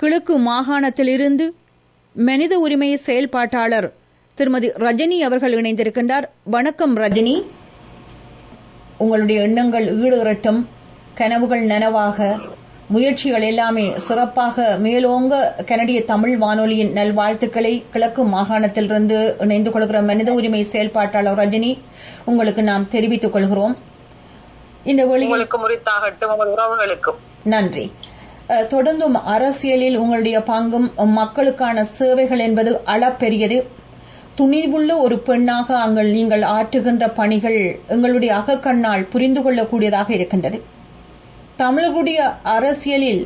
கிழக்கு மாகாணத்திலிருந்து மனித உரிமை செயல்பாட்டாளர் திருமதி ரஜினி அவர்கள் இணைந்திருக்கின்றார். வணக்கம் ரஜினி. உங்களுடைய எண்ணங்கள் ஈடுறட்டும் கனவுகள் நனவாக முயற்சிகள் எல்லாமே சிறப்பாக மேலோங்க கனடிய தமிழ் வானொலியின் நல்வாழ்த்துக்களை கிழக்கு மாகாணத்திலிருந்து இணைந்து கொள்கிற மனித உரிமை செயல்பாட்டாளர் ரஜினி உங்களுக்கு நாம் தெரிவித்துக் கொள்கிறோம். இந்த வெளியில் நன்றி. தொடர்ந்தும் அரசியலில் உங்களுடைய பங்கும் மக்களுக்கான சேவைகள் என்பது அளப்பெரியது. துணிவுள்ள ஒரு பெண்ணாக அங்கள் நீங்கள் ஆற்றுகின்ற பணிகள் எங்களுடைய அகக்கண்ணால் புரிந்து கொள்ளக்கூடியதாக இருக்கின்றது. தமிழர்களுடைய அரசியலில்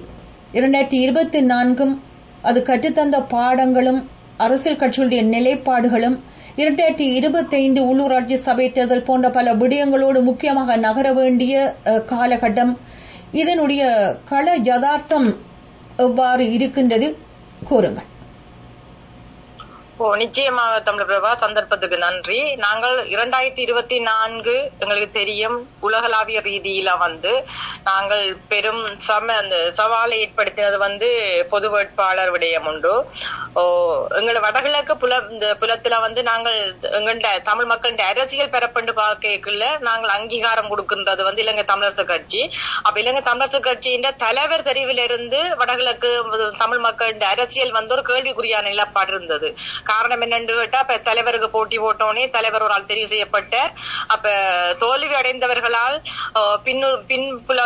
இரண்டாயிரத்தி இருபத்தி நான்கும் அது கற்றுத்தந்த பாடங்களும் அரசியல் கட்சிகளுடைய நிலைப்பாடுகளும் இரண்டாயிரத்தி இருபத்தைந்து உள்ளூராட்சி சபை தேர்தல் போன்ற பல விடயங்களோடு முக்கியமாக நகர வேண்டிய காலகட்டம் இதனுடைய கள யதார்த்தம் எவ்வாறு இருக்கின்றது? கூறுங்கள். ஓ நிச்சயமாக தமிழ் பிரபா சந்தர்ப்பத்துக்கு நன்றி. நாங்கள் இரண்டாயிரத்தி இருபத்தி நான்கு எங்களுக்கு தெரியும் உலகளாவிய ரீதியில வந்து நாங்கள் பெரும் சம அந்த சவாலை ஏற்படுத்தினது வந்து பொது வேட்பாளர் விடயம் உண்டு. ஓ எங்களோட வடகிழக்கு புல இந்த புலத்துல வந்து நாங்கள் எங்கள்ட தமிழ் மக்களின் அரசியல் பெறப்பண்டு பார்க்கல நாங்கள் அங்கீகாரம் கொடுக்கின்றது வந்து இலங்கை தமிழரசு கட்சி. அப்ப இலங்கை தமிழரசு கட்சியின் தலைவர் தெரிவிலிருந்து வடகிழக்கு தமிழ் மக்களின் அரசியல் வந்து ஒரு கேள்விக்குறியான நிலப்பாடு இருந்தது. காரணம் என்னன்னு கேட்டா அப்ப தலைவருக்கு போட்டி போட்டோனே தலைவர் ஒரு ஆள் தெரிவு செய்யப்பட்டார். அப்ப தோல்வி அடைந்தவர்களால் பின்னு பின்புல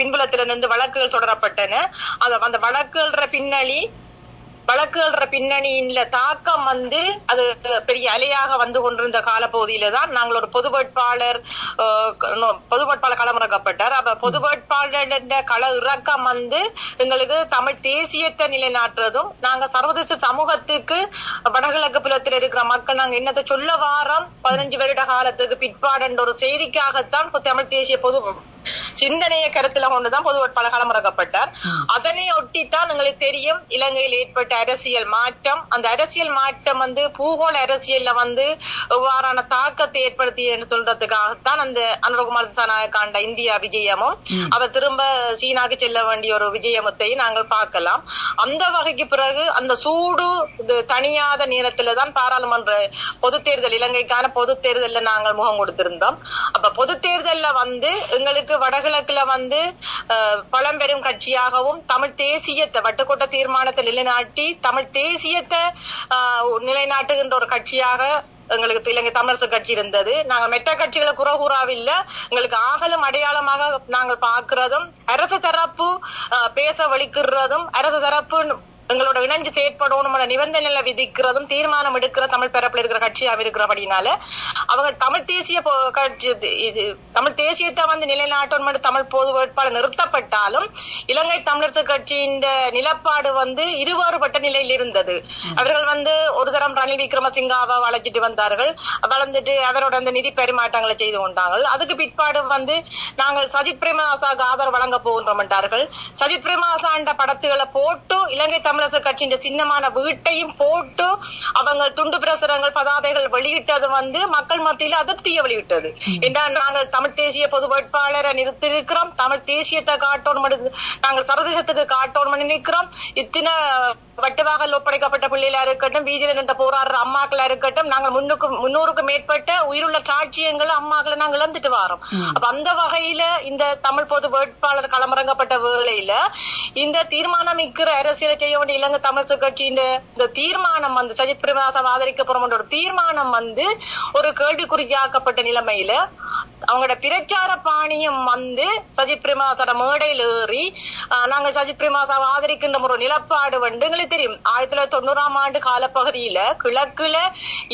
பின்புலத்திலிருந்து வழக்குகள் தொடரப்பட்டன. அந்த வழக்குன்ற பின்னணி வழக்குகள பின்னணியில தாக்கம் வந்து அது பெரிய அலையாக வந்து கொண்டிருந்த காலப்பகுதியில தான் நாங்கள் ஒரு பொது வேட்பாளர் பொது வேட்பாளர் களமிறக்கப்பட்டார். அப்ப பொது வேட்பாளர் கள இறக்கம் வந்து எங்களுக்கு தமிழ் தேசியத்தை நிலைநாட்டுறதும் நாங்க சர்வதேச சமூகத்துக்கு வடகிழக்கு புலத்தில் இருக்கிற மக்கள் நாங்க என்னத்தை சொல்ல வாரோம்? பதினஞ்சு வருட காலத்துக்கு பிற்பாடுன்ற ஒரு செய்திக்காகத்தான் தமிழ் தேசிய பொது சிந்தனையை கருத்துல கொண்டுதான் பொது வேட்பாளர் களமிறக்கப்பட்டார் அதனை ஒட்டித்தான் எங்களுக்கு தெரியும் இலங்கையில் ஏற்பட்ட அரசியல் மாற்றம். அந்த அரசியல் மாற்றம் வந்து பூகோள அரசியல்ல வந்து எவ்வாறான தாக்கத்தை ஏற்படுத்தியன்னு சொல்றதுக்காகத்தான் அந்த அனுரகுமார் சனாயக்காண்ட இந்தியா விஜயமும் அவர் திரும்ப சீனாக்கு செல்ல வேண்டிய ஒரு விஜயமத்தையும் நாங்கள் பார்க்கலாம். அந்த வகைக்கு பிறகு அந்த சூடு இது தணியாத நேரத்துல தான் பாராளுமன்ற பொது தேர்தல் இலங்கைக்கான பொது தேர்தல்ல நாங்கள் முகம் கொடுத்திருந்தோம். அப்ப பொது தேர்தல்ல வந்து எங்களுக்கு வடகிழக்குல வந்து பழம்பெரும் கட்சியாகவும் தமிழ் தேசியத்தை வட்டுக்கோட்ட தீர்மானத்தை நிலைநாட்டி தமிழ் தேசியத்தை நிலைநாட்டுகின்ற ஒரு கட்சியாக எங்களுக்கு இலங்கை தமிழரசு கட்சி இருந்தது. நாங்க மெட்ட கட்சிகளை குறகூறாவில்லை. எங்களுக்கு ஆகலும் அடையாளமாக நாங்கள் பார்க்கிறதும் அரசு தரப்பு பேச வலிக்கிறதும் அரசு தரப்பு எங்களோட இணைஞ்சு செயற்படணும் நிபந்தனைகளை விதிக்கிறதும் தீர்மானம் எடுக்கிற தமிழ் பரப்புல இருக்கிற கட்சியாக இருக்கிறபடினால அவங்க தமிழ் தேசிய கட்சி இது தமிழ் தேசியத்தை வந்து நிலைநாட்டணும் தமிழ் பொது வேட்பாளர் நிறுத்தப்பட்டாலும் இலங்கை தமிழரசு கட்சியின் நிலப்பாடு வந்து இருவேறுபட்ட நிலையில் இருந்தது. அவர்கள் வந்து ஒரு தரம் ரணில் விக்ரமசிங்காவை வளைச்சிட்டு வந்தார்கள். வளர்ந்துட்டு அவரோட அந்த நிதி பரிமாற்றங்களை செய்து கொண்டார்கள். அதுக்கு பிற்பாடு வந்து நாங்கள் சஜித் பிரேமதாசாவுக்கு ஆதரவு வழங்க போகின்றோம் என்றார்கள். சஜித் பிரேமதாசாண்ட படத்துகளை போட்டு இலங்கை தமிழரசு கட்சியின் சின்னமான வீட்டையும் போட்டு அவங்க துண்டு பிரசுரங்கள் பதாதைகள் வெளியிட்டது வந்து மக்கள் மத்தியில அதிருப்தியை வெளியிட்டது. என்றால் நாங்கள் தமிழ் தேசிய பொது வேட்பாளரை நிறுத்திருக்கிறோம் தமிழ் தேசியத்தை காட்டணும் நாங்கள் சர்வதேசத்துக்கு காட்டணும் நினைக்கிறோம். இத்தனை வட்டுவாகல் ஒப்படைக்கப்பட்ட பிள்ளைகளா இருக்கட்டும் வீதியில நின்ற போராடுற அம்மாக்களா இருக்கட்டும் நாங்கள் முன்னுக்கு முன்னூறுக்கும் மேற்பட்ட உயிருள்ள சாட்சியங்கள் அம்மாக்களை நாங்கள் இழந்துட்டு வரோம். அப்ப அந்த வகையில இந்த தமிழ் பொது வேட்பாளர் களமிறங்கப்பட்ட வேளையில இந்த தீர்மானம் மிக்கிற அரசியலை செய்ய வேண்டிய இலங்கை தமிழரசு கட்சியின் இந்த தீர்மானம் வந்து சஜித் பிரேமதாசம் ஆதரிக்கப்படும் என்ற தீர்மானம் வந்து ஒரு கேள்விக்குறியாக்கப்பட்ட நிலைமையில அவங்களோட பிரச்சார பாணியம் வந்து சஜித் பிரேமதாசோட மேடையில் ஏறி நாங்கள் சஜித் பிரேமதாசாவை ஆதரிக்கின்ற ஒரு நிலப்பாடு வந்து எங்களுக்கு தெரியும். ஆயிரத்தி தொள்ளாயிரத்தி தொண்ணூறாம் ஆண்டு காலப்பகுதியில கிழக்குல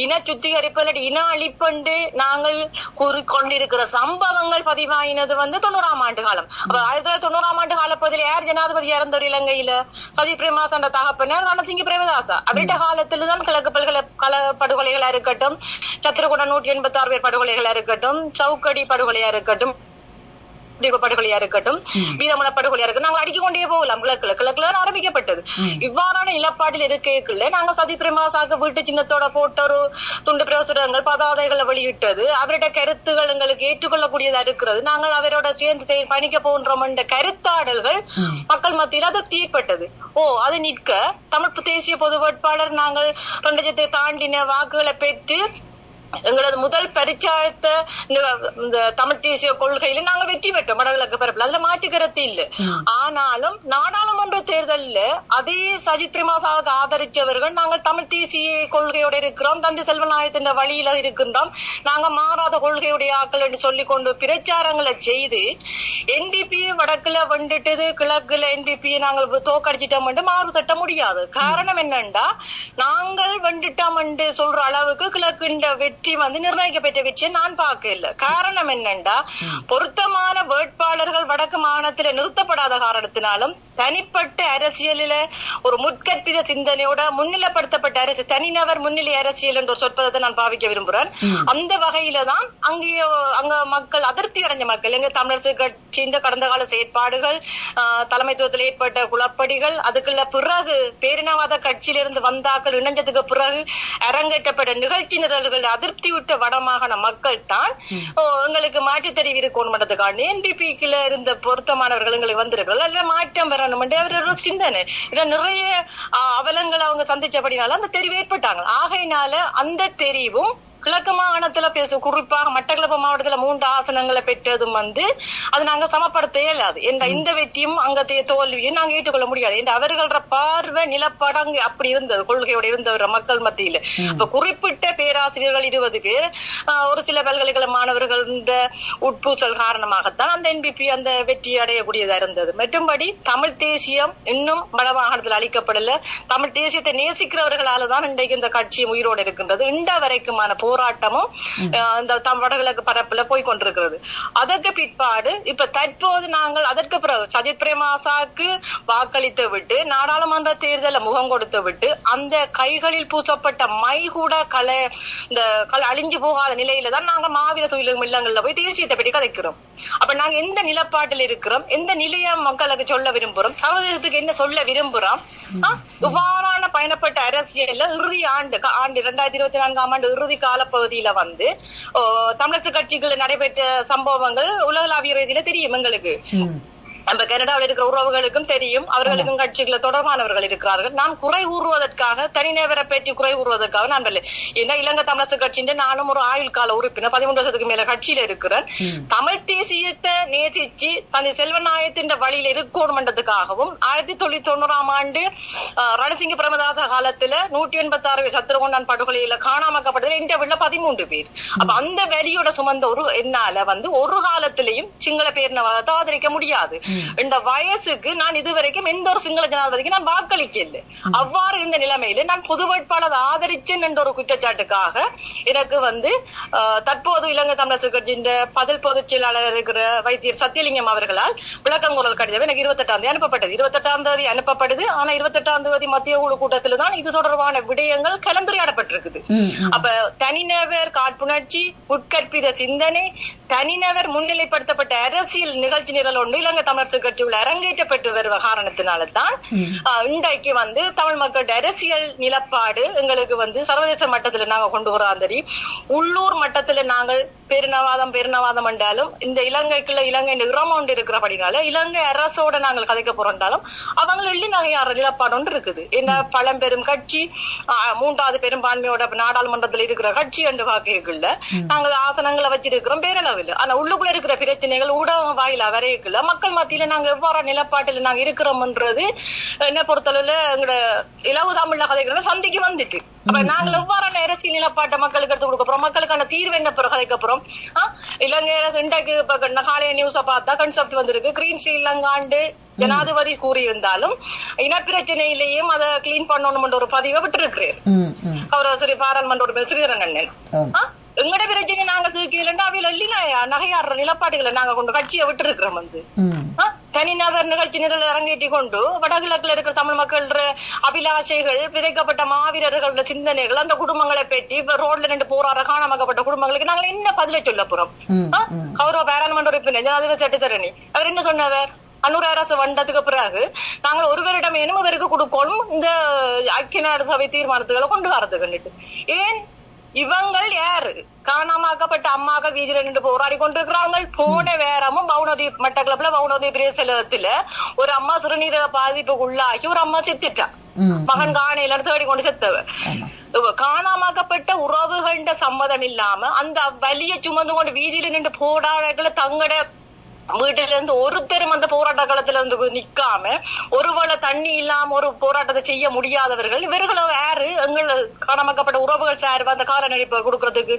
இன சுத்திகரிப்பு இன அழிப்பண்டு நாங்கள் கூறி கொண்டிருக்கிற சம்பவங்கள் பதிவாயினது வந்து தொண்ணூறாம் ஆண்டு காலம். அப்ப ஆயிரத்தி தொள்ளாயிரத்தி தொண்ணூறாம் ஆண்டு காலப்பகுதியில் யார் ஜனாதிபதியா இருந்தவர் இலங்கையில சஜித் பிரேமதாசன் தகப்பனர் ரணசிங்க பிரேமதாசா. அவருடைய காலத்துல தான் கிழக்கு பல்கலை கல படுகொலைகளா இருக்கட்டும் சத்திரகுட நூற்றி எண்பத்தி ஆறு பேர் படுகொலைகளா இருக்கட்டும் சவுக்கடி படுகொலையா இருக்கட்டும் படுகொலையா இருக்கட்டும் வீரமல படுகொலையா இருக்கட்டும் நாங்கள் அடிக்க கொண்டே போகலாம். கிழக்குல கிழக்குல ஆரம்பிக்கப்பட்டது. இவ்வாறான இழப்பாட்டில் இருக்கைக்குள்ள நாங்க சஜித் பிரேமதாசாக்கு வீட்டு சின்னத்தோட போட்ட ஒரு துண்டு பிரசுரங்கள் பதாதைகளை வெளியிட்டது. அவருடைய கருத்துகள் எங்களுக்கு ஏற்றுக்கொள்ளக்கூடியதா இருக்கிறது. நாங்கள் அவரோட சேர்ந்து பயணிக்க போன்றோம் என்ற கருத்தாடல்கள் மக்கள் மத்தியில் அது தீர்ப்பட்டது. ஓ அது நிற்க தமிழ் தேசிய பொது வேட்பாளர் நாங்கள் ரெண்டு தாண்டின வாக்குகளை பெற்று எங்களது முதல் பரிச்சாயத்த இந்த- தமிழ் தேசிய கொள்கையில நாங்க வெற்றி பெற்றோம் வடகிழக்கு பரப்புல. அதுல மாற்று கருத்து இல்ல. ஆனாலும் நாடாளுமன்ற தேர்தல்ல அதே சஜித் பிரேமதாசாவுக்கு ஆதரிச்சவர்கள் நாங்கள் தமிழ் தேசிய கொள்கையோட இருக்கிறோம் தந்தை செல்வநாயகத்தின் வழியில இருக்கின்றோம். நாங்க மாறாத கொள்கையுடைய ஆக்கள் என்று சொல்லிக் கொண்டு பிரச்சாரங்களை செய்து என்பிபி வடக்குல வந்துட்டது கிழக்குல என்பிபி நாங்கள் தோக்கடிச்சிட்டோம் என்று மாறு தட்ட முடியாது. காரணம் என்னண்டா நாங்கள் வந்துட்டோம் என்று சொல்ற அளவுக்கு கிழக்குண்ட வெற்றி வந்து நிர்ணயிக்கப்பட்ட வெற்றியை நான் பார்க்கல. காரணம் என்னண்டா? பொருத்தமான வேட்பாளர்கள் வடக்கு மாநிலத்தில நிறுத்தப்படாத காரணத்தினாலும் தனிப்பட்ட அரசியலில ஒரு முற்கற்பித சிந்தனையோட முன்னிலைப்படுத்தப்பட்ட அரசு தனிநபர் முன்னிலை அரசியல் என்ற ஒரு சொற்பதத்தை நான் பாவிக்க விரும்புறேன். அந்த வகையில தான் அங்கே அங்க மக்கள் அதிருப்தி அடைஞ்ச மக்கள் எங்க தமிழரசு கட்சியின் கடந்த கால செயற்பாடுகள் தலைமைத்துவத்தில் ஏற்பட்ட குழப்படிகள் அதுக்குள்ள பிறகு பேரினவாத கட்சியிலிருந்து வந்தாக்கள் இணைஞ்சதுக்கு பிறகு அரங்கேற்றப்பட்ட நிகழ்ச்சி நிரல்கள் அதிருப்தி விட்ட வடமாகாண மக்கள் தான். எங்களுக்கு மாற்றி தெரிவிக்கணும் மன்றதுக்காண்டி என்பிபிக்குல இருந்த பொருத்தமானவர்கள் எங்களுக்கு வந்திருக்கிறார்கள் அல்ல மாற்றம் வரணும். அவரோட சிந்தனை. இத நிறைய அவலங்கள் அவங்க சந்திச்சபடினால அந்த தெரிவு ஏற்பட்டாங்க. ஆகையினால அந்த தெரிவும் கிழக்கு மாகாணத்துல பேச குறிப்பாக மட்டக்களப்பு மாவட்டத்துல மூன்று ஆசனங்களை பெற்றதும் வந்து அது நாங்க சமப்படுத்த இயலாது. இந்த இந்த வெற்றியும் அங்கத்தைய தோல்வியும் நாங்க ஏற்றுக்கொள்ள முடியாது. இந்த அவர்களோட பார்வை நிலப்பாடு அங்க அப்படி இருந்தது. கொள்கையோட இருந்தவர் மக்கள் மத்தியில. இப்ப குறிப்பிட்ட பேராசிரியர்கள் இருபது பேர் ஒரு சில பல்கலைக்கழக மாணவர்கள் இந்த உட்பூசல் காரணமாகத்தான் அந்த என்பிபி அந்த வெற்றி அடையக்கூடியதா இருந்தது. மற்றும்படி தமிழ் தேசியம் இன்னும் வட மாகாணத்தில் அளிக்கப்படல. தமிழ் தேசியத்தை நேசிக்கிறவர்களால தான் இன்றைக்கு இந்த கட்சி உயிரோடு இருக்கின்றது. இந்த வரைக்குமான போராட்டமும் இந்த தம் வடகிழக்கு பரப்புல போய் கொண்டிருக்கிறது அதற்கு பிற்பாடு இப்ப தற்போது நாங்கள் அதற்கு பிறகு சஜித் பிரேமாசாக்கு வாக்களித்து விட்டு நாடாளுமன்ற தேர்தல முகம் கொடுத்து விட்டு அந்த கைகளில் பூசப்பட்ட மை கூட கலை இந்த கலை அழிஞ்சு போகாத நிலையில தான் நாங்க மாவீர துயிலும் இல்லங்கள்ல போய் தேசியத்தை பற்றி கதைக்கிறோம். அப்ப நாங்க எந்த நிலப்பாட்டில் இருக்கிறோம்? எந்த நிலைய மக்களுக்கு சொல்ல விரும்புறோம்? சமூகத்துக்கு என்ன சொல்ல விரும்புறோம்? இவ்வாறான பயணப்பட்ட அரசியல்ல இறுதி ஆண்டு ஆண்டு இரண்டாயிரத்தி இருபத்தி நான்காம் ஆண்டு இறுதி பகுதியில வந்து ஓ, தமிழரசு கட்சிகள் நடைபெற்ற சம்பவங்கள் உலகளாவிய ரீதியில தெரியும் எங்களுக்கு. நம்ம கனடாவில் இருக்கிற உறவுகளுக்கும் தெரியும் அவர்களுக்கும் கட்சிகளை தொடர்பானவர்கள் இருக்கிறார்கள். நாம் குறை கூறுவதற்காக தனிநபரை பற்றி குறை கூறுவதற்காக நான் வரல ஏன்னா இலங்கை தமிழரசு கட்சியின் நானும் ஒரு ஆயுள் கால உறுப்பினர் பதிமூன்று வருஷத்துக்கு மேல கட்சியில இருக்கிறேன். தமிழ் தேசியத்தை நேசிச்சு தந்தை செல்வநாயகத்தின் வழியில இருக்கணும்ன்றதுக்காகவும் ஆயிரத்தி தொள்ளாயிரத்தி தொண்ணூறாம் ஆண்டு ரணசிங்க பிரமதாச காலத்துல நூற்றி எண்பத்தி ஆறு சத்திரகொண்டான் படுகொலையில காணாமக்கப்பட்டதுல இந்த விட பதிமூன்று பேர். அப்ப அந்த வரியோட சுமந்த ஒரு என்னால வந்து ஒரு காலத்திலையும் சிங்கள பேரினவாதத்தை ஆதரிக்க முடியாது. இந்த வயசுக்கு நான் இதுவரைக்கும் எந்த ஒரு சிங்கள ஜனாதிபதிக்கு நான் வாக்களிக்கல அவ்வாறு இருந்த நிலைமையில நான் பொது வேட்பாளர் ஆதரிச்சேன் என்ற ஒரு குற்றச்சாட்டுக்காக எனக்கு வந்து தற்போது இலங்கை தமிழரசு கட்சியின் பதில் பொதுச் செயலாளர் இருக்கிற வைத்தியர் சத்தியலிங்கம் அவர்களால் விளக்கங்குரல் கடிதம் எனக்கு இருபத்தெட்டாம் தேதி அனுப்பப்பட்டது. இருபத்தெட்டாம் தேதி அனுப்பப்படுது. ஆனா இருபத்தெட்டாம் தேதி மத்திய குழு கூட்டத்தில் தான் இது தொடர்பான விடயங்கள் கலந்துரையாடப்பட்டிருக்குது. அப்ப தனிநபர் காழ்ப்புணர்ச்சி உட்கற்பித சிந்தனை தனிநபர் முன்னிலைப்படுத்தப்பட்ட அரசியல் நிகழ்ச்சி நிரல் ஒன்று இலங்கை தமிழரசு கட்சியில் அரங்கேற்றப்பட்டு வருவ காரணத்தினால தான் இன்றைக்கு வந்து தமிழ் மக்கள் அரசியல் நிலப்பாடு எங்களுக்கு வந்து சர்வதேச மட்டத்துல நாங்க கொண்டு வராந்தரி உள்ளூர் மட்டத்துல நாங்கள் பெருநவாதம் பெருநவாதம் என்றாலும் இந்த இலங்கைக்குள்ள இலங்கை நிறம் ஒன்று இருக்கிறபடினால இலங்கை அரசோட நாங்கள் கதைக்க போறோம்னாலும் அவங்க எள்ளி நகையாற நிலப்பாடு ஒன்று இருக்குது. என்ன பழம்பெரும் கட்சி மூன்றாவது பெரும்பான்மையோட நாடாளுமன்றத்தில் இருக்கிற கட்சி என்று வாக்குகள்ல நாங்கள் ஆசனங்களை வச்சிருக்கிறோம் பேரளவில். ஆனா உள்ளுக்குள்ள இருக்கிற பிரச்சனைகள் ஊடகம் வாயிலா வரையக்குள்ள மக்கள் மத்தியில நாங்க எவ்வாறு நிலப்பாட்டில் நாங்க இருக்கிறோம்ன்றது என்ன பொறுத்தளவுல எங்களோட இலவு தமிழ்ல கதைக்கிற சந்திக்கு வந்துட்டு. அப்ப நாங்கள் எவ்வாறான அரசியல் நிலப்பாட்டை மக்களுக்கு எடுத்து கொடுக்க போறோம்? மக்களுக்கான தீர்வு என்ன பிறகு கதைக்க போறோம் ஆ? இலங்கை அரசு இன்றைக்கு இப்ப காலைய நியூஸ பார்த்தா கன்செப்ட் வந்திருக்கு. கிரீன் ஸ்ரீலங்காண்டு ஜனாதிபதி கூறியிருந்தாலும் இனப்பிரச்சனையிலேயும் அதை கிளீன் பண்ணணும்ன்ற ஒரு பதிவை விட்டுருக்கிறேன். அவர் சரி பாராளுமன்ற உறுப்பினர் ஸ்ரீதரன் அண்ணன்? எங்கட பிரச்சனை நாங்க தூக்கிலன்னா அவையில இல்லையா நகையாடுற நிலப்பாடுகளை நாங்க கொண்டு கட்சியை விட்டுருக்கிறோம் வந்து ம். ஆ? தனிநபர் நிகழ்ச்சி நிரல் அரங்கேற்றி கொண்டு வடகிழக்குல இருக்கிற தமிழ் மக்கள் அபிலாஷைகள் விதைக்கப்பட்ட மாவீரர்களோட சிந்தனைகள் அந்த குடும்பங்களை பற்றி ரோட்ல நின்று போராட காணாமக்கப்பட்ட குடும்பங்களுக்கு நாங்கள் என்ன பதிலை சொல்ல போறோம். கௌரவ பாராளுமன்ற உறுப்பினர் ஜனாதிபதி சட்டத்தரணி அவர் என்ன சொன்னவர் அன்னூர் அரசு வந்ததுக்கு பிறகு நாங்கள் ஒருவரிடமேனும் இவருக்கு கொடுக்கணும் இந்த ஐக்கிய நாடு சபை தீர்மானத்துகளை கொண்டு வரதுக்கு ஏன் இவங்கள் யாரு? காணாமாக்கப்பட்ட அம்மாக்கள் வீதியில நின்று போராடி கொண்டிருக்கிறாங்க போன வேறமும் பவுனதி மட்டக்களப்புல பவுனதி பிரேசலத்துல ஒரு அம்மா சிறுநீரக பாதிப்புக்கு உள்ளாகி ஒரு அம்மா செத்துட்டா. மகன் காணையில தேடி கொண்டு செத்தவ. காணாமாக்கப்பட்ட உறவுகள்ட சம்மதம் இல்லாம அந்த வலிய சுமந்து கொண்டு வீதியில நின்று போராடங்களை தங்கட வீட்டுல இருந்து ஒருத்தரும் அந்த போராட்ட காலத்துல இருந்து நிக்காம ஒருவேளை தண்ணி இல்லாம ஒரு போராட்டத்தை செய்ய முடியாதவர்கள் இவர்கள யாரு? எங்கள் காணாமக்கப்பட்ட உறவுகள் சார் அந்த கால நடிப்பை கொடுக்கறதுக்கு.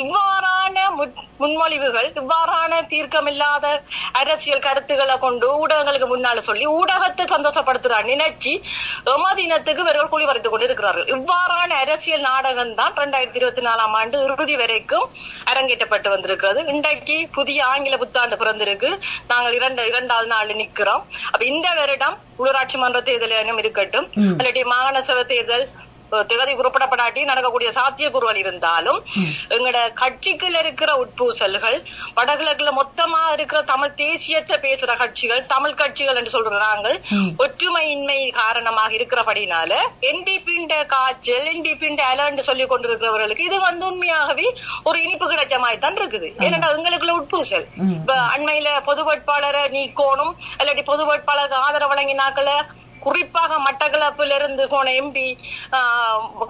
இவ்வாறான முன்- முன்மொழிவுகள் இவ்வாறான தீர்க்கமில்லாத அரசியல் கருத்துக்களை கொண்டு ஊடகங்களுக்கு முன்னால சொல்லி ஊடகத்தை சந்தோஷப்படுத்துறார் நினைச்சு எமதினத்துக்கு இவர்கள் குழி வரைத்துக் கொண்டு இருக்கிறார்கள் இவ்வாறான அரசியல் நாடகம் தான் இரண்டாயிரத்தி இருபத்தி நாலாம் ஆண்டு இறுதி வரைக்கும் அரங்கேற்றப்பட்டு வந்திருக்கிறது. இன்றைக்கு புதிய ஆங்கில புத்தாண்டு பிறந்திருக்கு. நாங்கள் இரண்டு இரண்டாவது நாள் நிக்கிறோம் அப்ப இந்த வருடம் உள்ளூராட்சி மன்ற தேர்தல் இருக்கட்டும். இல்லாட்டி மாகாண சபை தேர்தல் தேதி குறிப்பிடப்படாட்டி நடக்கக்கூடிய சாத்தியக்கூறுகள் இருந்தாலும் எங்கட கட்சிக்குள்ள இருக்கிற உட்பூசல்கள் வடகிழக்குல மொத்தமா இருக்கிற தமிழ் தேசியத்தை பேசுற கட்சிகள் தமிழ் கட்சிகள் என்று சொல்ற நாங்கள். ஒற்றுமையின்மை காரணமாக இருக்கிறபடினால என்பிபிண்ட காய்ச்சல் என்பிபிண்ட அலர்ன்னு சொல்லி கொண்டிருக்கிறவர்களுக்கு இது வந்து உண்மையாகவே ஒரு இனிப்பு கிடைச்ச மாதிரி தான் இருக்குது ஏன்னா எங்களுக்குள்ள உட்பூசல். இப்ப அண்மையில பொது வேட்பாளரை நீக்கோணும் இல்லாட்டி பொது வேட்பாளருக்கு ஆதரவு வழங்கினாக்கள குறிப்பாக மட்டக்களப்பில் இருந்து போன எம்பி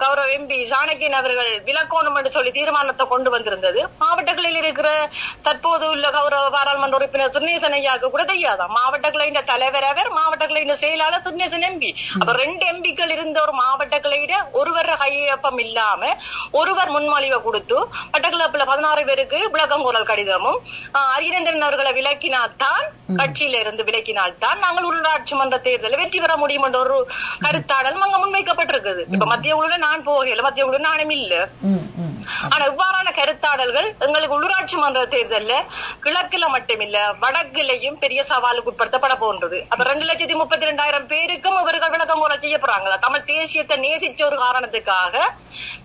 கௌரவ எம்பி சாணக்கியன் அவர்கள் விலக்கோணும் என்று சொல்லி தீர்மானத்தை கொண்டு வந்திருந்தது. மாவட்டங்களில் இருக்கிற தற்போது உள்ள கௌரவ பாராளுமன்ற உறுப்பினர் சுர்ணேசன் ஐயாவுக்கு கூட தெரியாதாம் மாவட்ட இந்த தலைவர் அவர் மாவட்ட இந்த செயலாளர் சுர்ணேசன் எம்பி அப்ப ரெண்டு எம்பிக்கள் இருந்த ஒரு மாவட்ட கிளையிட ஒருவர் கையொப்பம் இல்லாம ஒருவர் முன்மொழிவை கொடுத்து மட்டக்களப்புல பதினாறு பேருக்கு விளக்கம் குரல் கடிதமும் அரியநேந்திரன் அவர்களை விலக்கினால்தான் கட்சியில இருந்து விலக்கினால்தான் நாங்கள் உள்ளாட்சி மன்ற தேர்தலில் வெற்றி பெற முடியும் என்ற ஒரு கருத்தாடலும் அங்க முன்வைக்கப்பட்டிருக்குது. இப்ப மத்திய குழுல நான் போகல மத்திய குழு நானும் இல்ல. ஆனா இவ்வாறான கருத்தாடல்கள் எங்களுக்கு உள்ளூராட்சி மன்ற தேர்தல்ல கிழக்குல மட்டுமில்ல வடக்குலையும் பெரிய சவாலுக்கு உட்படுத்தப்பட போன்றது. அப்ப ரெண்டு லட்சத்தி முப்பத்தி ரெண்டாயிரம் பேருக்கும் இவர்கள் விளக்கம் கூற செய்ய போறாங்களா தமிழ் தேசியத்தை நேசிச்ச ஒரு காரணத்துக்காக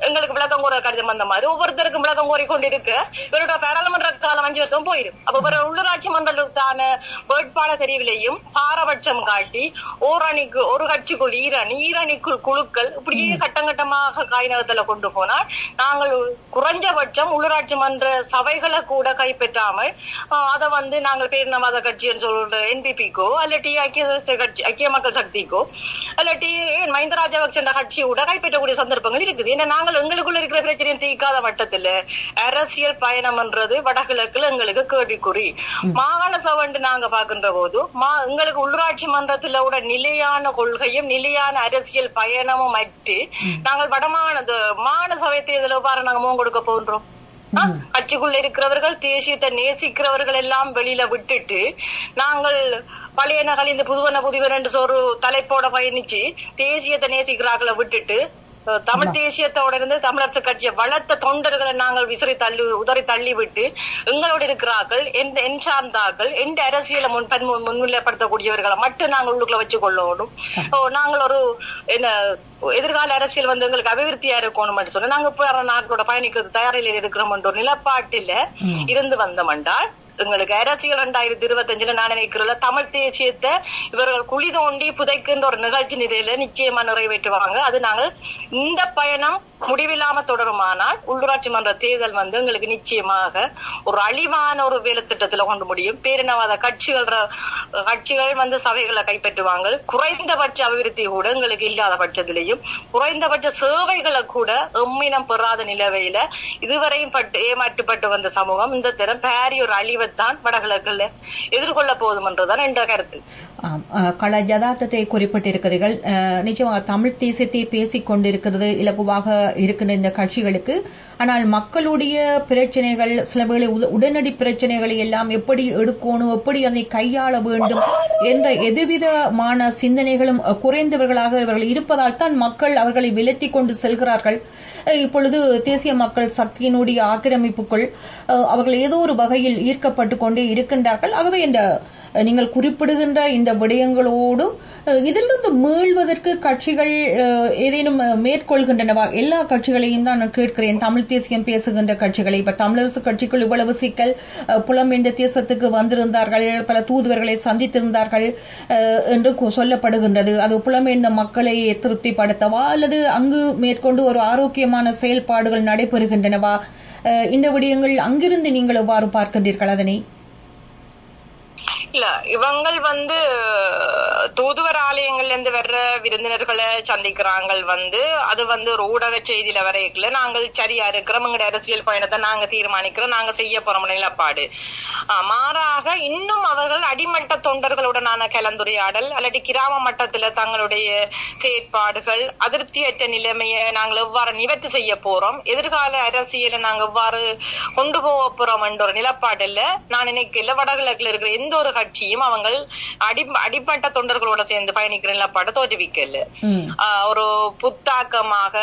எங்களுக்கு விளக்கம் கூற கடிதம் வந்த மாதிரி ஒவ்வொருத்தருக்கும் விளக்கம் கோரி கொண்டிருக்க இவரோட பாராளுமன்ற காலம் அஞ்சு வருஷம் போயிடும் அப்ப இவர் உள்ளூராட்சி மன்றத்துக்கான வேட்பாளர் தெரிவிலையும் பாரபட்சம் காட்டி ஓர் அணிக்கு ஒரு கட்சிக்குள் ஈரணி ஈரணிக்குள் குழுக்கள் இப்படியே கட்டம் கட்டமாக காய்நகத்துல கொண்டு போனால் நாங்கள் குறைஞ்சபட்சம் உள்ளூராட்சி மன்ற சபைகளை கூட கைப்பற்றாமல் அதை வந்து நாங்கள் பேரினவாத கட்சின்னு சொல்ற என்பிபிக்கோ அல்லட்டி ஐக்கிய கட்சி ஐக்கிய மக்கள் சக்திக்கோ அல்லட்டி மஹிந்த ராஜபக்ச என்ற கட்சியை கூட கைப்பற்றக்கூடிய சந்தர்ப்பங்கள் இருக்குது. ஏன்னா நாங்கள் எங்களுக்குள்ள இருக்கிற பிரச்சனையை தீர்க்காத மட்டத்துல அரசியல் பயணம்ன்றது வடகிழக்குல எங்களுக்கு கேள்விக்குறி. மாகாண சபைன்னு நாங்க பார்க்கின்ற போது எங்களுக்கு உள்ளூராட்சி மன்றத்துல கூட நிலையான கொள்கையும் நிலையான அரசியல் பயணமும் அற்று நாங்கள் வடமாகாண மாகாண சபை தேர்தல பாரு நாங்க முகம் கொடுக்க போன்றோம்? கட்சிக்குள்ள இருக்கிறவர்கள் தேசியத்தை நேசிக்கிறவர்கள் எல்லாம் வெளியில விட்டுட்டு நாங்கள் பழைய நகல் இந்த புதுவன புதுவன் என்று ஒரு தலைப்போட பயணிச்சு தேசியத்தை நேசிக்கிறார்களை விட்டுட்டு தமிழ் தேசியத்தோட இருந்து தமிழரசு கட்சியை வளர்த்த தொண்டர்களை நாங்கள் விசிறி தள்ளி உதறி தள்ளி விட்டு எங்களோடு இருக்கிறார்கள் எந்த என் சார்ந்தார்கள் எந்த அரசியலை முன் பன் முன்னிலைப்படுத்தக்கூடியவர்களை மட்டும் நாங்கள் உள்ளுக்குள்ள வச்சு கொள்ளணும் நாங்கள் ஒரு என்ன எதிர்கால அரசியல் வந்து எங்களுக்கு அபிவிருத்தியா இருக்கணும் சொன்னா நாங்க நாட்டோட பயணிக்கிறது தயாரில் இருக்கிறோம் என்ற ஒரு நிலப்பாட்டில. இருந்து வந்தோம் என்றால் எங்களுக்கு அரசியல் ரெண்டாயிரத்தி இருபத்தஞ்சுல நான் நினைக்கிறேன் தமிழ் தேசியத்தை இவர்கள் குழி தோண்டி புதைக்கின்ற ஒரு நிகழ்ச்சி நிலையில நிச்சயமா நிறைவேற்றுவாங்க. அது நாங்கள் இந்த பயணம் முடிவில்லாம தொடருமானால் உள்ளூராட்சி மன்ற தேர்தல் வந்து எங்களுக்கு நிச்சயமாக ஒரு அழிவான ஒரு வேலை திட்டத்துல கொண்டு முடியும். பேரினவாத கட்சிகள் கட்சிகள் வந்து சபைகளை கைப்பற்றுவாங்க. குறைந்தபட்ச அபிவிருத்தி கூட எங்களுக்கு இல்லாத பட்சத்திலையும் குறைந்தபட்ச சேவைகளை கூட எம்மினம் பெறாத நிலவையில இதுவரையும் பட்டு ஏமாற்றப்பட்டு வந்த சமூகம் இந்த திறம் பேரி ஒரு தான் வடகிழக்கில் எதிர்கொள்ள போதும் என்றுதான் என்ற கருத்து. ஆம், கள யதார்த்தத்தை குறிப்பிட்டிருக்கிறீர்கள். நிச்சயமாக தமிழ் தேசியத்தை பேசிக் கொண்டிருக்கிறது இலகுவாக இருக்கின்ற இந்த கட்சிகளுக்கு. ஆனால் மக்களுடைய பிரச்சனைகள் சில வேளை உடனடி பிரச்சனைகளை எல்லாம் எப்படி எடுக்கணும் எப்படி அதை கையாள வேண்டும் என்ற எதுவிதமான சிந்தனைகளும் குறைந்தவர்களாக இவர்கள் இருப்பதால் தான் மக்கள் அவர்களை விலத்தி கொண்டு செல்கிறார்கள். இப்பொழுது தேசிய மக்கள் சக்தியினுடைய ஆக்கிரமிப்புக்குள் அவர்கள் ஏதோ ஒரு வகையில் ஈர்க்கப்பட்டு சந்திக்கப்பட்டு கொண்டே இருக்கின்றார்கள். ஆகவே இந்த நீங்கள் குறிப்பிடுகின்ற இந்த விடயங்களோடு இதிலிருந்து மீள்வதற்கு கட்சிகள் ஏதேனும் மேற்கொள்கின்றனவா? எல்லா கட்சிகளையும் தான் நான் கேட்கிறேன். தமிழ் தேசியம் பேசுகின்ற கட்சிகளை. இப்ப தமிழரசு கட்சிக்குள் இவ்வளவு சிக்கல் அஹ், புலம்பெயர்ந்த தேசத்துக்கு வந்திருந்தார்கள். பல தூதுவர்களை சந்தித்திருந்தார்கள் என்று சொல்லப்படுகின்றது. அது புலம்பெயர்ந்த மக்களை திருப்திப்படுத்தவா? அல்லது அங்கு மேற்கொண்டு ஒரு ஆரோக்கியமான செயல்பாடுகள் நடைபெறுகின்றனவா? இந்த விடயங்கள் அங்கிருந்து நீங்கள் எவ்வாறு பார்க்கின்றீர்கள் அதனை? இல்ல இவங்கள் வந்து தூதுவர் ஆலயங்கள்ல இருந்து வர்ற விருந்தினர்களை சந்திக்கிறாங்க வந்து அது வந்து ஒரு ஊடக செய்தியில வரைக்கல நாங்கள் சரியா இருக்கிறோம் எங்களுடைய அரசியல் பயணத்தை நாங்க தீர்மானிக்கிறோம் நாங்க செய்ய போறோம் நிலப்பாடு. மாறாக இன்னும் அவர்கள் அடிமட்ட தொண்டர்களுடனான கலந்துரையாடல் அல்லது கிராம மட்டத்துல தங்களுடைய செயற்பாடுகள் அதிருப்தியற்ற நிலைமையை நாங்கள் எவ்வாறு நிவர்த்தி செய்ய போறோம் எதிர்கால அரசியலை நாங்க எவ்வாறு கொண்டு போக போறோம் என்ற ஒரு நிலப்பாடுல நான் நினைக்கல. வடகிழக்குல இருக்கிற எந்த ஒரு கட்சியும் அவங்க அடி அடிப்பட்ட தொண்டர்களோட சேர்ந்து பயணிக்கிற நிலப்பாட்டை தோற்றுவிக்கல ஒரு புத்தாக்கமாக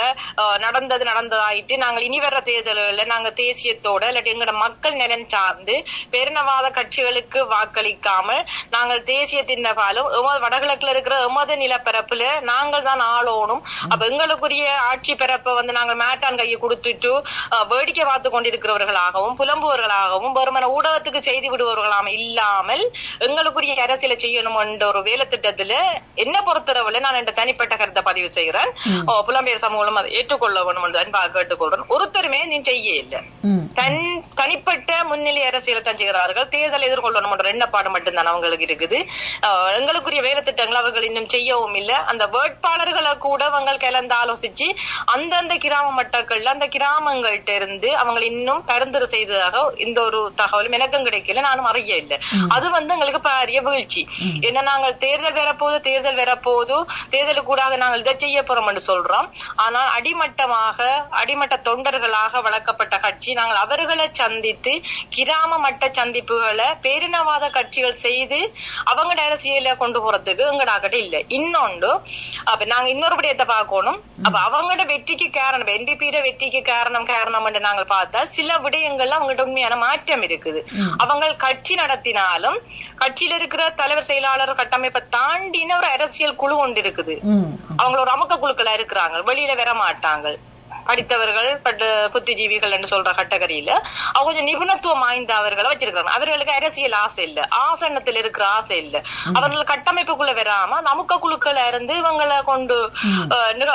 நடந்தது நடந்ததாயிட்டு நாங்கள் இனி வர்ற தேர்தல்களில் நாங்க தேசியத்தோட இல்லாட்டி எங்களோட மக்கள் நலன் சார்ந்து பேரினவாத கட்சிகளுக்கு வாக்களிக்காமல் நாங்கள் தேசியத்தின் பாலும் வடகிழக்குல இருக்கிற எமது நிலப்பரப்புல நாங்கள் தான் ஆளோணும். அப்ப எங்களுக்குரிய ஆட்சி பரப்பை வந்து நாங்கள் மேட்டான் கையை கொடுத்துட்டு வேடிக்கை பார்த்து கொண்டிருக்கிறவர்களாகவும் புலம்புவர்களாகவும் வெறுமன ஊடகத்துக்கு செய்தி விடுபவர்களாகவும் இல்லாமல் எங்களுக்குரிய அரசியலை செய்யணும் என்ற ஒரு வேலை திட்டத்துல என்ன பொறுத்தளவுல நான் என்ற தனிப்பட்ட கருத்தை பதிவு செய்கிறேன் புலம்பெயர் சமூகம் அதை ஏற்றுக்கொள்ள வேணும் கேட்டுக்கொள்றேன். ஒருத்தருமே நீ செய்ய இல்லை. தன் தனிப்பட்ட முன்னிலை அரசியலை தான் செய்கிறார்கள். தேர்தலை எதிர்கொள்ளணும் என்ற எண்ணப்பாடு மட்டும்தான் அவங்களுக்கு இருக்குது. எங்களுக்குரிய வேலை திட்டங்கள் அவர்கள் இன்னும் செய்யவும் இல்லை. அந்த வேட்பாளர்களை கூட அவங்க கலந்து ஆலோசிச்சு அந்தந்த கிராம மட்டங்கள்ல அந்த கிராமங்கள்ட்ட இருந்து அவங்க இன்னும் பரிந்துரை செய்ததாக இந்த ஒரு தகவலும் எனக்கும் கிடைக்கல. நானும் அறிய இல்லை அது வந்து எங்களுக்கு பாரிய வீழ்ச்சி. என்ன நாங்கள் தேர்தல் வரப்போது தேர்தல் வரப்போது தேர்தலுக்கு கூடாக நாங்கள் இதை செய்ய போறோம் என்று சொல்றோம். ஆனால் அடிமட்டமாக அடிமட்ட தொண்டர்களாக வளர்க்கப்பட்ட கட்சி நாங்கள் அவர்களை சந்தித்து கிராம மட்ட சந்திப்புகளை பேரினவாத கட்சிகள் செய்து அவங்க அரசியல கொண்டு போறதுக்கு எங்கடாக்கிட்ட இல்ல. இன்னொன்று அப்ப நாங்க இன்னொரு விடயத்தை பார்க்கணும். அப்ப அவங்களோட வெற்றிக்கு காரணம் என்பிபியோட வெற்றிக்கு காரணம் காரணம் என்று நாங்கள் பார்த்தா சில விடயங்கள்ல அவங்கள்ட்ட உண்மையான மாற்றம் இருக்குது. அவங்க கட்சி நடத்தினாலும் கட்சியில இருக்கிற தலைவர் செயலாளர் கட்டமைப்பை தாண்டின ஒரு அரசியல் குழு ஒன்று இருக்குது. ம். அவங்க ஒரு அமுக்க குழுக்களா இருக்கிறாங்க. வெளியில வர மாட்டாங்க. படித்தவர்கள் புத்திஜீவிகள் என்று சொல்ற கட்டகரியில அவங்க கொஞ்சம் நிபுணத்துவம் வாய்ந்த அவர்களை வச்சிருக்காங்க அவர்களுக்கு அரசியல் ஆசை இல்ல. ஆசனத்தில் இருக்கிற ஆசை இல்ல. அவர்கள் கட்டமைப்புக்குள்ள வராம அந்த அமுக்க குழுக்கள இருந்து இவங்களை கொண்டு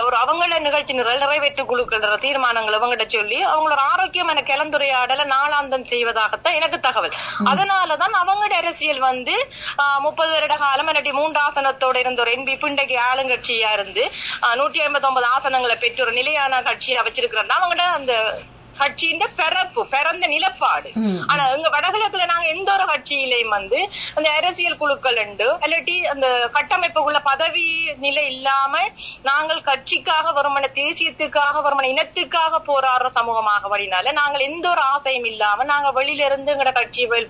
ஒரு அவங்கள நிகழ்ச்சி நிரல் நிறைவேற்று குழுக்கள் தீர்மானங்கள் இவங்கிட்ட சொல்லி அவங்களோட ஆரோக்கியமான கலந்துரையாடலை நாளாந்தம் செய்வதாகத்தான் எனக்கு தகவல். அதனாலதான் அவங்களோட அரசியல் வந்து முப்பது வருட காலம் இல்லாட்டி மூன்று ஆசனத்தோட இருந்த ஒரு என்பி இன்றைக்கு ஆளுங்கட்சியா இருந்து நூற்றி ஐம்பத்தி ஒன்பது ஆசனங்களை பெற்று ஒரு நிலையான கட்சியா வச்சிருக்கிறோம்னா அவங்களோட அந்த கட்சியின் பிறப்பு பிறந்த நிலப்பாடு. ஆனா எங்க வடகிழக்குல நாங்க எந்த ஒரு கட்சியிலையும் வந்து அந்த அரசியல் குழுக்கள் உண்டு இல்லாட்டி அந்த கட்டமைப்புக்குள்ள பதவி நிலை இல்லாம நாங்கள் கட்சிக்காக வருமான தேசியத்துக்காக வருமான இனத்துக்காக போராடுற சமூகமாக வழினால நாங்கள் எந்த ஒரு ஆசையும் இல்லாம நாங்க வெளியில இருந்து எங்கட கட்சி வேல்-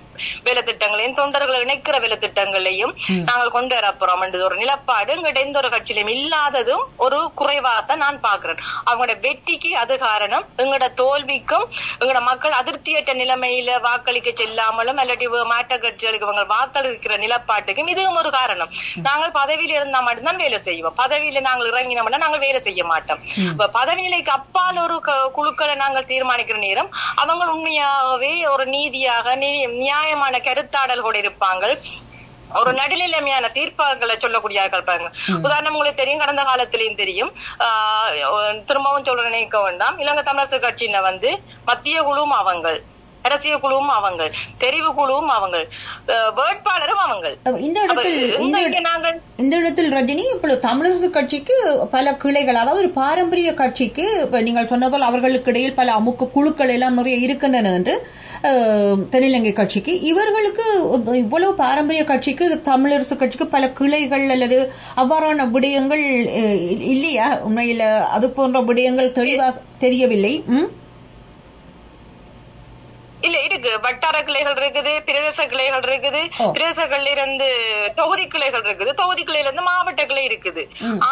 திட்டங்களையும் தொண்டர்களை இணைக்கிற வேலை திட்டங்களையும் நாங்கள் கொண்டு வரப்போறோம் என்ற ஒரு நிலப்பாடு எங்கிட்ட எந்த ஒரு கட்சியிலும் இல்லாததும் ஒரு குறைவாகத்தான் நான் பாக்குறேன் அவங்களோட வெற்றிக்கு அது காரணம். எங்களோட தோல்விக்கும் எங்களோட மக்கள் அதிருப்தியற்ற நிலைமையில வாக்களிக்க செல்லாமலும் வே- மாற்ற கட்சிகளுக்கு வாக்களிக்கிற நிலப்பாட்டுக்கும் இதுவும் ஒரு காரணம். நாங்கள் பதவியில இருந்தா மட்டும்தான் வேலை செய்வோம். பதவியில நாங்கள் இறங்கினோம்னா நாங்கள் வேலை செய்ய மாட்டோம். பதவி நிலைக்கு அப்பால் ஒரு குழுக்களை நாங்கள் தீர்மானிக்கிற நேரம் அவங்க உண்மையாகவே ஒரு நீதியாக நியாயமான கருத்தாடல்களோடு இருப்பாங்க ஒரு நடுநிலைமையான தீர்ப்பாளர்களை சொல்லக்கூடியார்கள் பாருங்க. உதாரணம் உங்களுக்கு தெரியும் கடந்த காலத்திலையும் தெரியும். ஆஹ் திரும்பவும் சொல்ல நினைக்க வேண்டாம். இலங்கை தமிழரசு கட்சியில வந்து மத்திய குழுவும் அவங்கள். அரசியல் குழுவும் அவங்க தெரிவு குழுவும் அவங்க அஹ் வேட்பாளரும் அவங்க. இந்த இடத்தில் நாங்கள் இந்த இடத்தில் ரஜினி இப்பொழுது தமிழரசு கட்சிக்கு பல கிளைகள் அதாவது ஒரு பாரம்பரிய கட்சிக்கு நீங்கள் சொன்னதால் அவர்களுக்கு இடையில் பல அமுக்க குழுக்கள் எல்லாம் நிறைய இருக்கின்றன என்று தென்னிலங்கை கட்சிக்கு. இவர்களுக்கு இவ்வளவு பாரம்பரிய கட்சிக்கு தமிழரசு கட்சிக்கு பல கிளைகள் அல்லது அவ்வாறான விடயங்கள் இல்லையா? உண்மையில அது போன்ற விடயங்கள் தெளிவாக தெரியவில்லை. ம்? இல்ல இருக்கு. வட்டார கிளைகள் இருக்குது பிரதேச கிளைகள் இருக்குது. ஓ. பிரதேச கிளையில இருந்து தொகுதி கிளைகள் இருக்குது. தொகுதி கிளையில இருந்து மாவட்ட கிளை இருக்குது.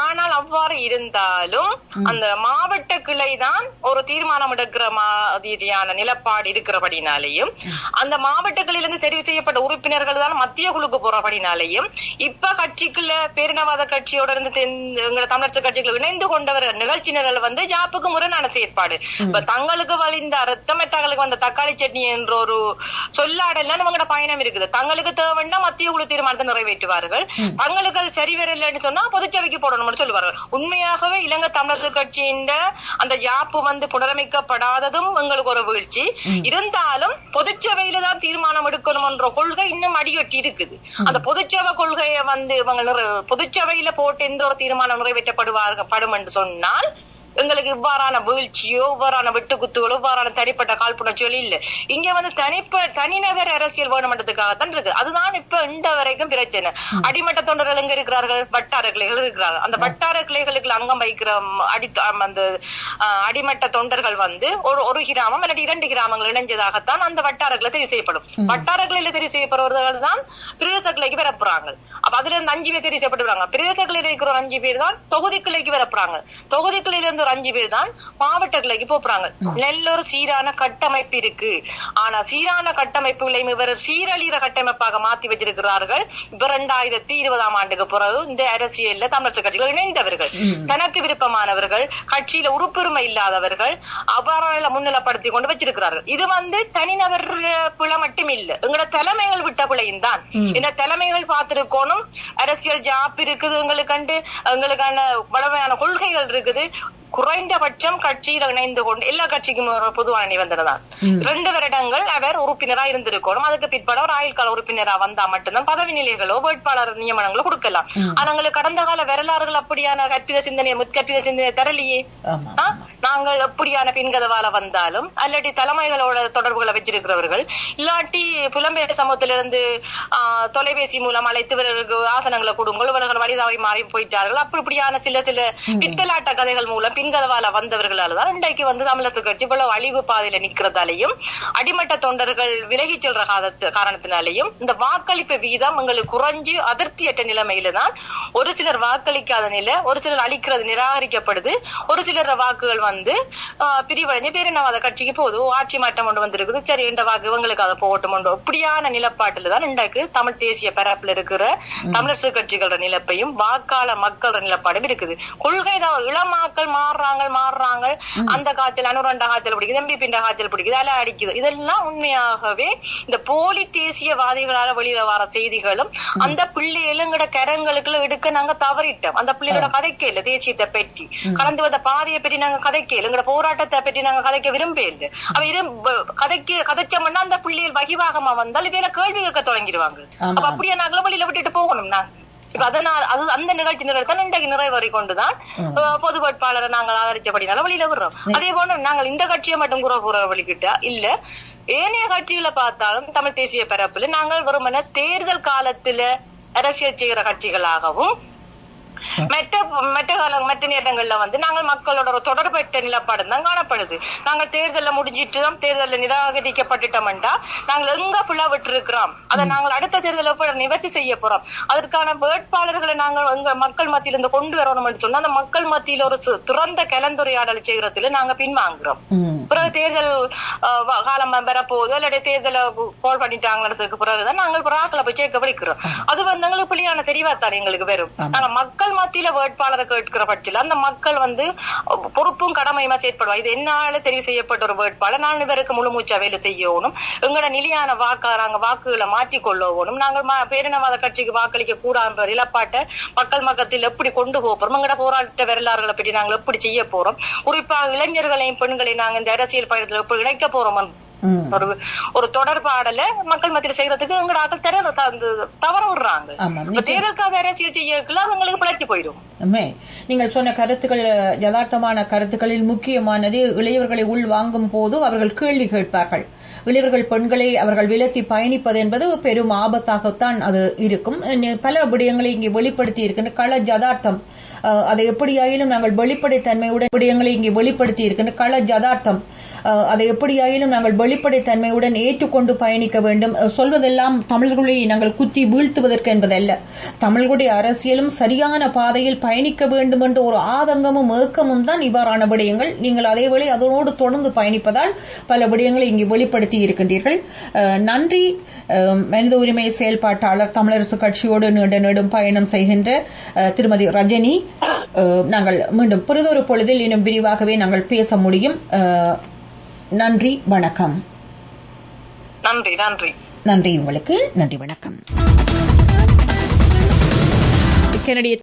ஆனால் அவ்வாறு இருந்தாலும் அந்த மாவட்ட கிளை தான் ஒரு தீர்மானம் எடுக்கிற மாதிரியான நிலப்பாடு இருக்கிறபடினாலையும் அந்த மாவட்ட கிளையிலிருந்து தெரிவு செய்யப்பட்ட உறுப்பினர்கள் தான் மத்திய குழுக்கு போறபடினாலையும் இப்ப கட்சிக்குள்ள பேரினவாத கட்சியோட இருந்து தமிழரசு கட்சிகள் இணைந்து கொண்டவர் நிகழ்ச்சி நிரல் வந்து ஜாப்புக்கு முரணான செயற்பாடு. இப்ப தங்களுக்கு வழிந்த ரத்தம் தங்களுக்கு வந்த தக்காளி சட்னி என்ற ஒரு சொல்லாடல அவங்களோட பயணம் இருக்குது. தங்களுக்கு தேவைன்னா மத்திய குழு தீர்மானத்தை நிறைவேற்றுவார்கள். தங்களுக்கு அது சரி வரலன்னு சொன்னா பொதுச்சபைக்கு போடணும்னு சொல்லுவார்கள். உண்மையாகவே இலங்கை தமிழரசு கட்சியின் அந்த யாப்பு வந்து புனரமைக்கப்படாததும் எங்களுக்கு ஒரு வீழ்ச்சி. இருந்தாலும் பொதுச்சபையில தான் தீர்மானம் எடுக்கணும் என்ற கொள்கை இன்னும் அடியொட்டி இருக்குது. அந்த பொதுச்சபை கொள்கையை வந்து இவங்க பொதுச்சபையில போட்டு எந்த ஒரு தீர்மானம் நிறைவேற்றப்படுவார்கள் படும் என்று சொன்னால் எங்களுக்கு இவ்வாறான வீழ்ச்சியோ இவ்வாறான வெட்டுக்குத்துகளோ இவ்வாறான தனிப்பட்ட காழ்ப்புணர்ச்சிகளோ இல்ல. இங்க வந்து தனிப்ப தனிநபர் அரசியல் வேணுமன்றதுக்காகத்தான் இருக்கு அதுதான் இப்ப இந்த வரைக்கும் பிரச்சனை. அடிமட்ட தொண்டர்கள் எங்க இருக்கிறார்கள்? வட்டார கிளைகள் இருக்கிறார்கள். அந்த வட்டார கிளைகளுக்கு அங்கம் வைக்கிற ம், அடி அந்த அடிமட்ட தொண்டர்கள் வந்து ஒரு ஒரு கிராமம் இல்லாட்டி இரண்டு கிராமங்கள் இணைஞ்சதாகத்தான் அந்த வட்டார கிளை தெரிவு செய்யப்படும். வட்டார கிளையில தெரிவு செய்யப்படுபவர்கள் தான் பிரதேச கிளைக்கு வரப்புறாங்க அப்ப அதுல இருந்து அஞ்சு பேர் தெரிவு செய்யப்பட்டுறாங்க பிரதேச கிளையில இருக்கிற அஞ்சு பேர் தான் தொகுதி கிளைக்கு வரப்புறாங்க தொகுதி கிளையில இருந்து ஒரு அஞ்சு பேர் தான் மாவட்ட கிளைக்கு போறாங்க. நல்ல ஒரு சீரான கட்டமைப்பு இருக்கு. ஆனா சீரான கட்டமைப்புகளையும் இவர் சீரழிகிற கட்டமைப்பாக மாத்தி வச்சிருக்கிறார்கள். இப்ப ரெண்டாயிரத்தி இருபதாம் ஆண்டுக்கு பிறகு இந்த அரசியல்ல தமிழர் கட்சிகள் இணைந்தவர்கள். தனக்கு விருப்பமானவர்கள் கட்சியில உறுப்புரிமை இல்லாதவர்கள் அபாரால முன்னிலைப்படுத்தி கொண்டு வச்சிருக்கிறார்கள். இது வந்து தனிநபர் பிழை மட்டும் இல்ல எங்களோட தலைமைகள் விட்ட பிழையும் தான். இந்த தலைமைகள் பார்த்திருக்கணும்? அரசியல் ஜாப் இருக்குது எங்களுக்கு கண்டு எங்களுக்கான வளமையான கொள்கைகள் இருக்குது. குறைந்தபட்சம் கட்சியில் இணைந்து கொண்டு எல்லா கட்சிக்கும் ஒரு பொதுவான நிபந்தனை தான். ரெண்டு வருடங்கள் அவர் உறுப்பினரா இருந்திருக்கணும். அதுக்கு பிற்பாடு ஒரு ஆயுள் கால உறுப்பினரா வந்தா மட்டும்தான் பதவி நிலைகளோ வேட்பாளர் நியமனங்களோ கொடுக்கலாம். ஆனா எங்களுக்கு கடந்த கால வரலாறுகள் அப்படியான கற்பித சிந்தனை முற்கற்பித சிந்தனை தரலையே? நாங்கள் எப்படியான பின்கதவால வந்தாலும் அல்லாட்டி தலைமைகளோட தொடர்புகளை வச்சிருக்கிறவர்கள் இல்லாட்டி புலம்பெயர் சமூகத்திலிருந்து தொலைபேசி மூலம் அழைத்து இவர்களுக்கு ஆசனங்களை கொடுங்கள் இவர்கள் வழிதாவை மாறி போயிட்டார்கள் அப்படி இப்படியான சில சில பித்தலாட்ட கதைகள் மூலம் பின்கதவால வந்தவர்களால தான் இன்றைக்கு வந்து தமிழக கட்சி இவ்வளவு அழிவு பாதையில நிக்கிறதாலையும் அடிமட்ட தொண்டர்கள் விலகி செல்ற காரணத்து- காரணத்தினாலையும் இந்த வாக்களிப்பு வீதம் எங்களுக்கு குறைஞ்சு அதிருப்தியற்ற நிலைமையில தான் ஒரு சிலர் வாக்களிக்காத நிலை ஒரு சிலர் அளிக்கிறது நிராகரிக்கப்படுது. ஒரு சிலர் வாக்குகள் வந்து பிரிவடைஞ்சு பேரினவாத கட்சிக்கு போகுது? ஓ, ஆட்சி மாற்றம் கொண்டு வந்திருக்குது. சரி இந்த வாக்கு இவங்களுக்கு அதை போகட்டும் கொண்டு இப்படியான நிலப்பாட்டுல தான் இன்றைக்கு தமிழ் தேசிய பரப்புல இருக்கிற தமிழரசு கட்சிகளோட நிலப்பையும் வாக்காள மக்களோட நிலப்பாடும் இருக்குது. கொள்கை தான் இளமாக்கள் மாறுறாங்க மாறுறாங்க. அந்த காய்ச்சல் அனுரண்ட காய்ச்சல் பிடிக்குது எம்பி பிண்ட காய்ச்சல் பிடிக்குது அல அடிக்குது. இதெல்லாம் உண்மையாகவே இந்த போலி தேசியவாதிகளால வெளியில வர செய்திகளும் அந்த பிள்ளைகளுங்கட கரங்களுக்குள்ள எடுக்க நாங்க தவறிட்டோம். அந்த பிள்ளைகளோட கதைக்க இல்ல தேசியத்தை பற்றி. கடந்து வந்த பாதையை பற்றி நாங்க கதைக்க இல்ல எங்கட போராட்டத்தை பற்றி நாங்க கதைக்க விரும்ப இல்லை. அவ கதைக்கு கதைச்சோம்னா அந்த பிள்ளைகள் வகிவாகமா வந்தால் இவையில கேள்வி கேட்க தொடங்கிடுவாங்க. அப்ப அப்படியே நாங்களும் வெளியில விட்டுட்டு போகணும் நான் இப்ப அதனால் அது அந்த நிகழ்ச்சி தான் இன்றைக்கு நிறைவேறி கொண்டுதான் பொது வேட்பாளரை நாங்கள் ஆதரிச்சபடினால வெளியில விடுறோம். அதே போல நாங்கள் இந்த கட்சியை மட்டும் குறை கூற வழிகிட்டா இல்ல ஏனைய கட்சிகளை பார்த்தாலும் தமிழ் தேசிய பரப்புல நாங்கள் வெறுமனே தேர்தல் காலத்துல அரசியல் செய்கிற கட்சிகளாகவும் மற்ற மற்ற கால மற்ற நேரங்கள்ல வந்து நாங்கள் மக்களோட ஒரு தொடர்பற்ற நிலப்பாடு தான் காணப்படுது. நாங்கள் தேர்தல்ல முடிஞ்சிட்டு தான் தேர்தல்ல நிராகரிக்கப்பட்டுட்டோம்டா நாங்கள் எங்க புள்ள விட்டு இருக்கிறோம் அதை நாங்கள் அடுத்த தேர்தலில் போய் நிவர்த்தி செய்ய போறோம். அதற்கான வேட்பாளர்களை நாங்கள் எங்க மக்கள் மத்தியில இருந்து கொண்டு வரணும்னு சொன்னா அந்த மக்கள் மத்தியில ஒரு திறந்த கலந்துரையாடல் செய்யறதுல நாங்க பின்வாங்குறோம். பிறகு தேர்தல் காலம் வரப்போகுது. இல்லாட்டி தேர்தலை கோல் பண்ணிட்டாங்கிறதுக்கு பிறகுதான் நாங்கள் பிராக்களை போய் சேர்க்க படிக்கிறோம் அது வந்து எங்களுக்கு பிள்ளையான தெரிவாத்தான் எங்களுக்கு வரும். ஆமா. நாங்க மக்கள் மத்தியில வேட்பாளரை கேட்கிற பட்சத்தில் அந்த மக்கள் வந்து பொறுப்பும் கடமையுமா செயற்படுவா இது என்னால தெரிவு செய்யப்பட்ட ஒரு வேட்பாளர். நான் இவருக்கு முழுமூச்சா வேலை செய்யணும். எங்களோட நிலையான வாக்கா நாங்க வாக்குகளை மாற்றிக்கொள்ளணும் நாங்கள் பேரினவாத கட்சிக்கு வாக்களிக்க கூடாது இழப்பாட்டை மக்கள் மக்கத்தில் எப்படி கொண்டு போறோம்? எங்களோட போராட்ட வரலாறுகளை பற்றி நாங்கள் எப்படி செய்ய போறோம்? குறிப்பாக இளைஞர்களையும் பெண்களையும் நாங்கள் இந்த அரசியல் பயணத்தில் எப்படி இணைக்க போறோம்? ஒரு ஒரு தொடர்பாடல மக்கள் மத்தியில செய்யறதுக்கு எங்கட ஆக்கள் தெர தவற விடுறாங்க. தேர்தலுக்காக அரசியல் செய்யக்குள்ள அவங்களுக்கு பிழைச்சு போயிடும். நீங்கள் சொன்ன கருத்துக்கள் யதார்த்தமான கருத்துக்களில் முக்கியமானது இளையவர்களை உள் வாங்கும் போது அவர்கள் கேள்வி கேட்பார்கள். இளையவர்கள் பெண்களை அவர்கள் விலத்தி பயணிப்பது என்பது பெரும் ஆபத்தாகத்தான் அது இருக்கும். பல விடயங்களை இங்கே வெளிப்படுத்தி இருக்கின்ற கள யதார்த்தம். அஹ், அதை எப்படியாயினும் நாங்கள் வெளிப்படைத்தன்மையுடன் விடயங்களை இங்கே வெளிப்படுத்தி இருக்கின்ற கள யதார்த்தம். அஹ், அதை எப்படியாயிலும் நாங்கள் வெளிப்படைத்தன்மையுடன் ஏற்றுக்கொண்டு பயணிக்க வேண்டும். சொல்வதெல்லாம் தமிழர்களை நாங்கள் குத்தி வீழ்த்துவதற்கு என்பதல்ல. தமிழர்களுடைய அரசியலும் சரியான பாதையில் பயணிக்க வேண்டும் என்ற ஒரு ஆதங்கமும் ஏக்கமும் தான் இவ்வாறான விடயங்கள். நீங்கள் அதேவேளை அதனோடு தொடர்ந்து பயணிப்பதால் பல விடயங்களை இங்கு வெளிப்படுத்தி இருக்கின்றீர்கள். நன்றி. மனித உரிமை செயல்பாட்டாளர் தமிழரசு கட்சியோடு நீண்ட நெடும் பயணம் செய்கின்ற திருமதி ரஜினி. நாங்கள் மீண்டும் பிறதொரு பொழுதில் இன்னும் விரிவாகவே நாங்கள் பேச முடியும். நன்றி வணக்கம். நன்றி நன்றி. நன்றி உங்களுக்கு நன்றி வணக்கம். கனடிய